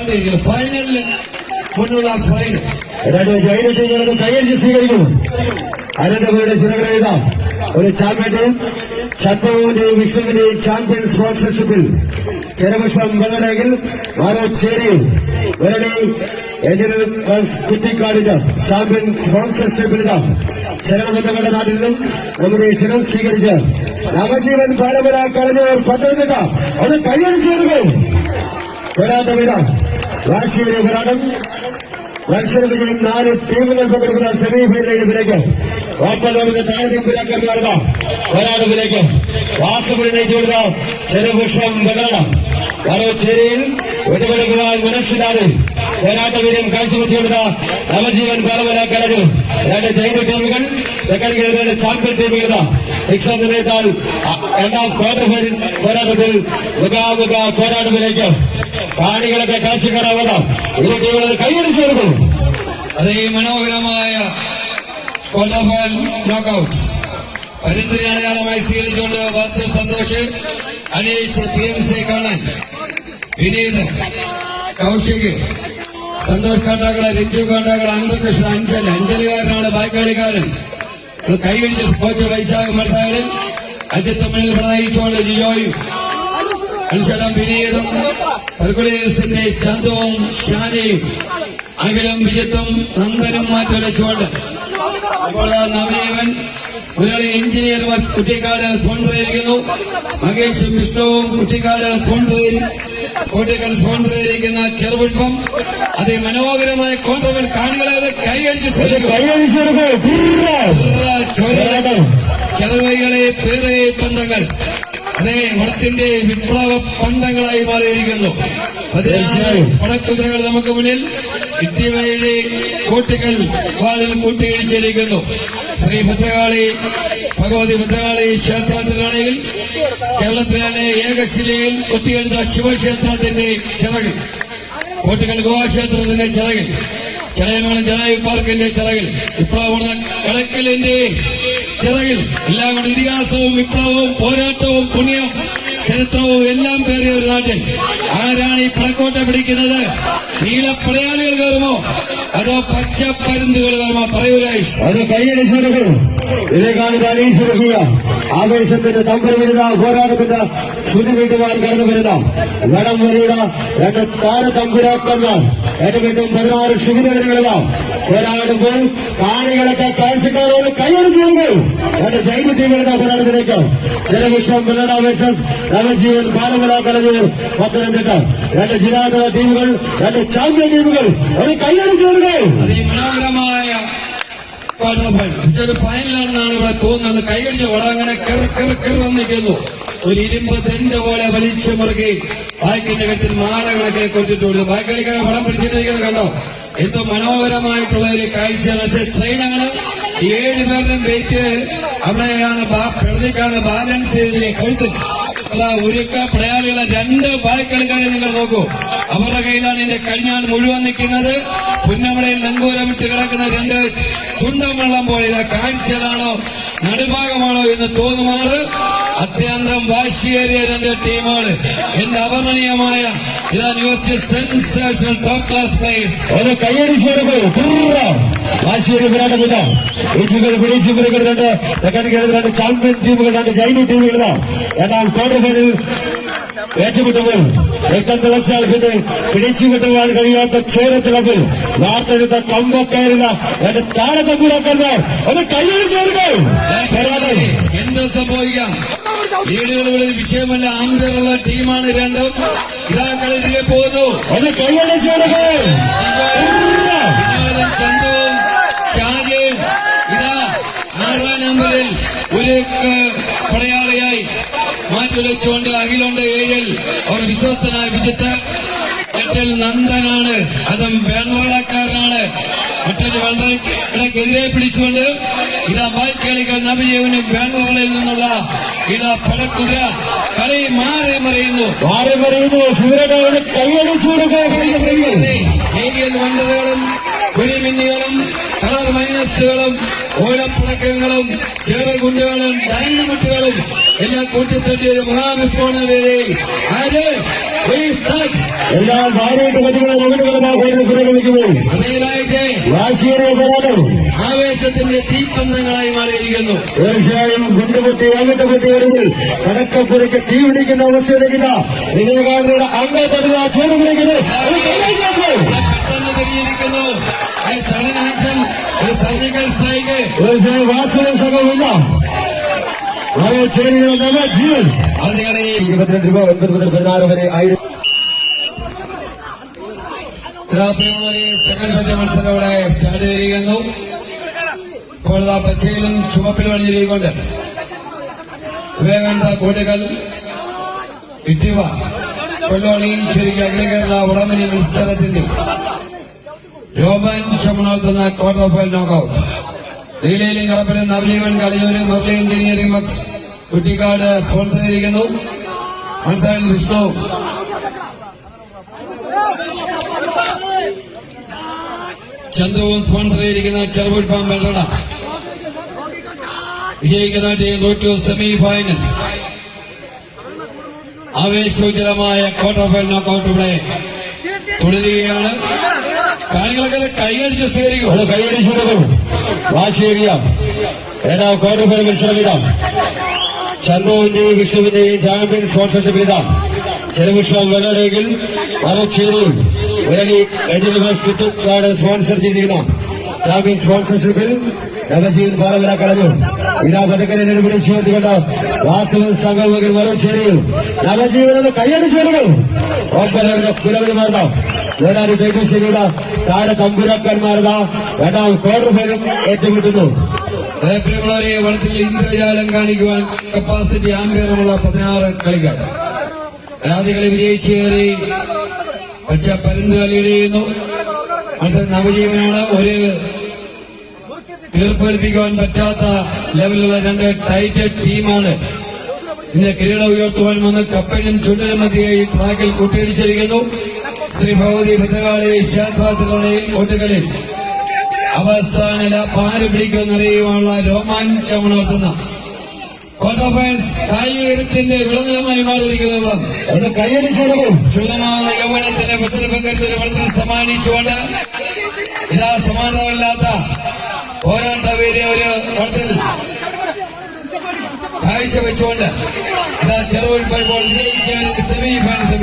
ഫൈനലിൽ മുന്നുള്ള ഫൈനൽ ജൈന ടീമുകളൊക്കെ കൈയടിച്ച് സ്വീകരിക്കുന്നു. അനന്തപുരയുടെ ചിലകൾ എഴുതാം. ഒരു ചാമ്പ്യന്റെയും ഷഡ്ഭവന്റെയും വിഷ്ണുവിന്റെയും ചാമ്പ്യൻ സ്പോൺസർഷിപ്പിൽ ചെറുപുഷ്പം വെള്ളടകിൽ മാനോച്ചേരി വെള്ളി എഞ്ചിനൽ കുറ്റിക്കാടിന്റെ ചാമ്പ്യൻ സ്പോൺസർഷിപ്പിൽ ശരണബന്ധങ്ങളുടെ നാട്ടിൽ നിന്നും നമ്മുടെ ക്ഷണം സ്വീകരിച്ച് നവജീവൻ പാരമ്പര കളഞ്ഞവർ പത്തനംതിട്ട അത് കൈയടിച്ചു കൊടുക്കും. വരാത്ത ഇതാ. വാശിയേറിയ പോരാട്ടം മത്സര വിജയം നാല് ടീമുകൾ പങ്കെടുക്കുന്ന സെമി ഫൈനലിലേക്ക് ഓപ്പൺ ലോകത്തെ താരതമ്യരാക്കാൻ മാറുക പോരാട്ടത്തിലേക്ക് വാസപുരി നയിച്ചു കൊടുത്ത ചെറുപുഷ്പം ബഗാണ വരവച്ചേരിയിൽ ഒതുകൊടുക്കുവാൻ മനസ്സിലാതെ പോരാട്ട വീര്യം കാഴ്ചവെച്ചു കൊടുത്ത നവജീവൻ പാലമല കലഞ്ഞു രണ്ട് ജൈന ടീമുകൾ തെക്കൻ കേരളത്തിന്റെ ചാമ്പ്യൻ ടീമുകൾ സിക്സ് നിർണയത്താൽ രണ്ടാം ക്വാർട്ടർ ഫൈനൽ പോരാട്ടത്തിൽ മുഖാമുഖ പോരാട്ടത്തിലേക്ക് കാണികളൊക്കെ കാഴ്ചക്കാരാവണം ഇരു ടീമുകൾ അതേ മനോഹരമായ ക്വാർട്ടർ ഫൈനൽ നോക്കൌട്ട് പരമ്പര അടയാളമായി സ്വീകരിച്ചുകൊണ്ട് വാസ്തു Santhosh Aneesh P M C കാണാൻ വിനീത് കൗശിക് സന്തോഷ് കാട്ടാക്കള രഞ്ജു കാട്ടാക്കള അനന്തകൃഷ്ണൻ അഞ്ചൽ അഞ്ചലുകാരനാണ് ബാക്കാളിക്കാരൻ കൈവിടിച്ച് കോച്ച് വൈശാഖ് മത്സാകൻ അജിത്ത് മുന്നിൽ പ്രണയിച്ചുകൊണ്ട് ജിജോയും അനുസരം വിനീതം ഹെർക്കുലീസിന്റെ ചന്തവും ഷാനയും അഖിലും വിജിത്തും നന്ദനും മാറ്റുരച്ചുകൊണ്ട് അപ്പോൾ നവനീവൻ മുരളി എഞ്ചിനീയർ കുട്ടിക്കാട് സ്പോൺസർ ചെയ്തിരിക്കുന്നു മഹേഷും വിഷ്ണുവും കുട്ടിക്കാട് കോട്ടേക്കൽ സ്പോൺസർ ചെയ്തിരിക്കുന്ന ചെറുപുഷ്പം. അതേ മനോഹരമായ കോട്ടകൾ കാണികളെ കൈയടിച്ച് ചെറുവൈകളെ പേറെ പന്തങ്ങൾ അതേ മതത്തിന്റെ വിപ്ലവ പന്തങ്ങളായി മാറിയിരിക്കുന്നു. പടക്കുതിരകൾ നമുക്ക് മുന്നിൽ ഇട്ടിവയുടെ കോട്ടികൾ വാളിൽ കൂട്ടിയിടിച്ചിരിക്കുന്നു ശ്രീ ഭദ്രകാളി ഭഗവതി ഭദ്രകാളി ക്ഷേത്രത്തിലാണെങ്കിൽ കേരളത്തിലെ ഏകശിലയിൽ കൊത്തിയെടുത്ത ശിവക്ഷേത്രത്തിന്റെ ചിറകിൽ കോട്ടിക്കൽ ഗോവാക്ഷേത്രത്തിന്റെ ചിറകിൽ ചടയമാണ് ജനായു പാർക്കിന്റെ ചിറകിൽ വിപ്ലവം കടക്കലിന്റെ ചിറകിൽ എല്ലാം കൊണ്ട് ഇതിഹാസവും വിപ്ലവവും പോരാട്ടവും പുണ്യവും ചരിത്രവും എല്ലാം പേറിയ ഒരു നാട്ടിൽ ആരാണ് ഈ പടക്കോട്ട പിടിക്കുന്നത്? നീലപ്പടയാളികൾ കയറുമോ? അതോ പച്ച പരുന്തുകൾ കയറുമോ പറയൂരായി അത് കൈയടിച്ചെടുക്കും. കൊടുക്കുക ആവേശത്തിന്റെ തമ്പർ വരുന്ന പോരാട്ടത്തിന്റെ ശ്രുതി വീട്ടുവാൻ കടന്നു വരുന്ന വടം വരിക രണ്ട് താര തമ്പുരാക്കന്മാർ ഏറ്റുമിട്ടും പതിനാറ് ശുഭിതകളുക പോരാടുമ്പോൾ കാണികളൊക്കെ കാഴ്ചക്കാരോട് കൈയടിച്ചു കൊടുക്കും രണ്ട് ജൈന ടീമുകളുടെ പോരാട്ടത്തിലേക്ക് ജലവിഷ്ണം ബലഡ വേഴ്സസ് നവജീവൻ പാലമല കലഞ്ഞൂർ പത്തനംതിട്ട രണ്ട് ജില്ലാതല ടീമുകൾ രണ്ട് ചാമ്പ്യൻ ടീമുകൾ അത് കൈയടിച്ചു കൊടുക്കും അതിമനോഹരമായ ക്വാർട്ടർ ഫൈനൽ ഇതൊരു ഫൈനലാണെന്നാണ് ഇവിടെ തോന്നുന്നത്. കൈകടിച്ച് വടങ്ങനെ അങ്ങനെ നിൽക്കുന്നു ഒരു ഇരുമ്പ് ദണ്ട് പോലെ വലിച്ചു മുറുകി ബാക്കിന്റെ കെട്ടിൽ മാല കണക്കെ ബാക്കി കളിക്കാരെ പടം പിടിച്ചിട്ടിരിക്കുന്നത് കണ്ടോ? എന്തോ മനോഹരമായിട്ടുള്ള ഒരു കാഴ്ചയാണ് പക്ഷേ ട്രെയിനാണ് ഏഴ് പേരുടെയും വെയിറ്റ് അവിടെയാണ് പിടലിക്കാണ് ബാലൻസ് ചെയ്തിരിക്കുന്നത് കഴുത്തിൽ ഒരുക്ക പ്രയാളികളെ രണ്ട് ബായ്ക്കളിക്കാരെ നിങ്ങൾ നോക്കൂ. അവരുടെ കയ്യിലാണ് എന്റെ കഴിഞ്ഞാൽ മുഴുവൻ നിൽക്കുന്നത്. പുന്നമടയിൽ ഇട്ട് കിടക്കുന്ന രണ്ട് ചുണ്ടൻ വെള്ളം പോലെ ഇതാ കാഴ്ചകളാണോ? നടുഭാഗമാണോ എന്ന് തോന്നുമാറ് അത്യന്തം വാശിയേറിയ രണ്ട് ടീമുകൾ എന്റെ അവർണനീയമായ ഇതാ news sensational top class place. ഒരു കയ്യടി കൊടുക്കും വാശിയൊരു പോരാട്ടമില്ല ഏറ്റുകൾ പിടിച്ചു പിടിക്കുന്നത് തെക്കൻ രണ്ട് ചാമ്പ്യൻ ടീമുകൾ രണ്ട് ജൈന ടീമുകളാണ് എന്നാൽ ക്വാർട്ടർ ഫൈനൽ ഏറ്റുമുട്ടുമ്പോൾ രക്തം തിളച്ചാൽ പിന്നെ പിടിച്ചു കിട്ടുവാൻ കഴിയാത്ത ചോരത്തിളപ്പിൽ വാർത്തെടുത്ത കമ്പക്കയറുന്ന രണ്ട് താരത്തമ്പുരാക്കന്മാർ ഒന്ന് കയ്യിൽ ചേർക്കും. എന്ത് സംഭവിക്കാം? ലീഡുകളുടെ വിഷയമല്ല ആംബിയറുള്ള ടീമാണ് രണ്ടും. ഇതാ കളിയിലേക്ക് പോകുന്നു. ഒന്ന് കൈയടിച്ചു കൊടുക്കും വിനോദം മാറ്റിവെച്ചുകൊണ്ട് അഖിലുണ്ട് ഏഴിൽ. അവർ വിശ്വസ്തനായ വിജിത്ത് എട്ടിൽ നന്ദനാണ്. അതും വെള്ളക്കാരനാണ് മറ്റൊരു വെള്ളക്കെതിരെ പിടിച്ചുകൊണ്ട് ഇതാ ബൈക്ക് കളികൾ നവജീവനും ബാംഗ്ലൂരിൽ നിന്നുള്ള ഇതാ പടക്കുതിര. കളി മാറി മറിയുന്നു. മാറി മറിയുന്നു. സൂര്യനോട് കൈയടിച്ചു ഏരിയൽ വണ്ടറുകളും കുരിമിന്നികളും കളർ മൈനസുകളും ഓലപ്പടക്കങ്ങളും ചെറുകുണ്ടുകളും ഡൈനമിറ്റുകളും എല്ലാം കൂട്ടിത്തട്ടിയ ഒരു മഹാവിസ്ഫോടന ആര്? പോരാട്ടം. ആവേശത്തിന്റെ തീപ്പന്തങ്ങളായി മാറിയിരിക്കുന്നു. തീർച്ചയായും ഗുണ്ടുപൊട്ടി അങ്ങോട്ട് പൊട്ടിയെടുത്തിൽ കടക്കപ്പുരയ്ക്ക് തീ പിടിക്കുന്ന അവസ്ഥയിലേക്കില്ല വിവേകാനന്ദയുടെ അംഗത്തടുക ചേർന്ന് പിടിക്കുന്നത് പെട്ടെന്ന് തിരിഞ്ഞിരിക്കുന്നു ഒരു വാസന സംഘമില്ല ഓരോ ചേരികൾ നല്ല ജീവൻ. അതുകളെ ഇരുപത്തിരണ്ട് രൂപ ഒൻപത് മുതൽ പതിനാറ് വരെ ആയിരം. സെക്കൻഡ് സെറ്റ് മത്സരം ഇവിടെ സ്റ്റാർട്ട് ചെയ്തിരിക്കുന്നു. ഇപ്പോൾ ആ പച്ചയിലും ചുവപ്പിലും അണിഞ്ഞിരിക്കൊണ്ട്. വിവേകാനന്ദ കോട്ടകൾ ഇട്ടിവ കൊല്ലോണിയും ചെറിയ അഖില കേരള വടമനി മത്സരത്തിന്റെ രോമാഞ്ചമുണർത്തുന്ന ക്വാർട്ടർ ഫൈനൽ നോക്കൌട്ട് നീലയിലും കളപ്പിലും നവജീവൻ കളിയൂര് മുരളി എഞ്ചിനീയറിംഗ് മക്സ് കുറ്റിക്കാട് സ്പോൺസർ ചെയ്തിരിക്കുന്നു. മത്സരം വിഷ്ണു. ചന്തുവും സ്പോൺസർ ചെയ്തിരിക്കുന്ന ചെറുപുഷ്പം വെള്ളട. വിജയിക്കുന്ന team route to semi finals ആവേശോജ്വലമായ quarter final knockout ഇവിടെ തുടരുകയാണ്. അത് കൈയടിച്ച് സ്വീകരിക്കും. അത് കൈയടിച്ചു കൊടുക്കും. വാശിയേറിയ ഏഴാം ക്വാർട്ടർ ഫൈനൽ മത്സരം ഇതാ. ചന്തുവിന്റെയും വിഷ്ണുവിന്റെയും ചാമ്പ്യൻ സ്പോൺസർഷിപ്പ് ഇതാ. ചെറുവിഷ്ണു വെള്ളടെങ്കിൽ മറച്ചേരിയും ഉരളി ഏജന്റ് കുത്തുകാട് സ്പോൺസർ ചെയ്തിരിക്കുന്ന ചാമ്പ്യൻ സ്പോൺസർഷിപ്പിൽ നവജീവൻ പാറവര കളഞ്ഞു ഇതാ പതക്കനെ പിടിച്ചുകൊണ്ടുകൊണ്ട് വാസ്തവ സംഘമകൻ മറച്ചേരിയും നവജീവനത് കൈയടിച്ചു കൊടുക്കും. ഒപ്പനവരുടെ പുരവന്മാർന്നോ ഏതാനും തേജസ്വരിയുടെ താഴെ തമ്പുരാക്കന്മാരതാ. രണ്ടാം ക്വാർട്ടർ ഫൈനൽ ഏറ്റുമുട്ടുന്നു. പ്രിയമുള്ളവരെ വനത്തിൽ ഇന്ദ്രജാലം കാണിക്കുവാൻ കപ്പാസിറ്റി ആംബിയറുമുള്ള പതിനാറ് കളിക്കാർ. ആദ്യകളി വിജയിച്ചേറി പച്ച പരുന്തുകളി ചെയ്യുന്നു മത്സരം നവജീവനാണ്. ഒരു തീർപ്പേൽപ്പിക്കുവാൻ പറ്റാത്ത ലെവലിലുള്ള രണ്ട് ടൈറ്റ് ടീമാണ് ഇന്ന് കിരീടം ഉയർത്തുവാൻ വന്ന് കപ്പലിനും ചുണ്ടനും മധ്യേ ട്രാക്കിൽ കൂട്ടിയിടിച്ചിരിക്കുന്നു ശ്രീ ഭഗവതി ഭദ്രകാളി ക്ഷേത്രത്തിലുള്ള തിരുവണയിൽ കോട്ടുകളിൽ അവസാന പാൽ പിടിക്കുന്നറിയുമുള്ള രോമാഞ്ചമുണർത്തുന്ന കൈയെടുത്തിന്റെ കായികത്തിന്റെ വിളനിലമായി മാറിയിരിക്കുന്നത് ഒന്ന് കൈയടിച്ചോടും ചുലമായ യൗവനത്തിന്റെ വെള്ളത്തിൽ സമ്മാനിച്ചുകൊണ്ട് ഇതാ സമാനമില്ലാത്ത പോരാട്ട വീര്യ ഒരു കാഴ്ച വെച്ചുകൊണ്ട് ഇതാ ചെറുവിൽ പോയപ്പോൾ സെമി ഫൈനൽസ്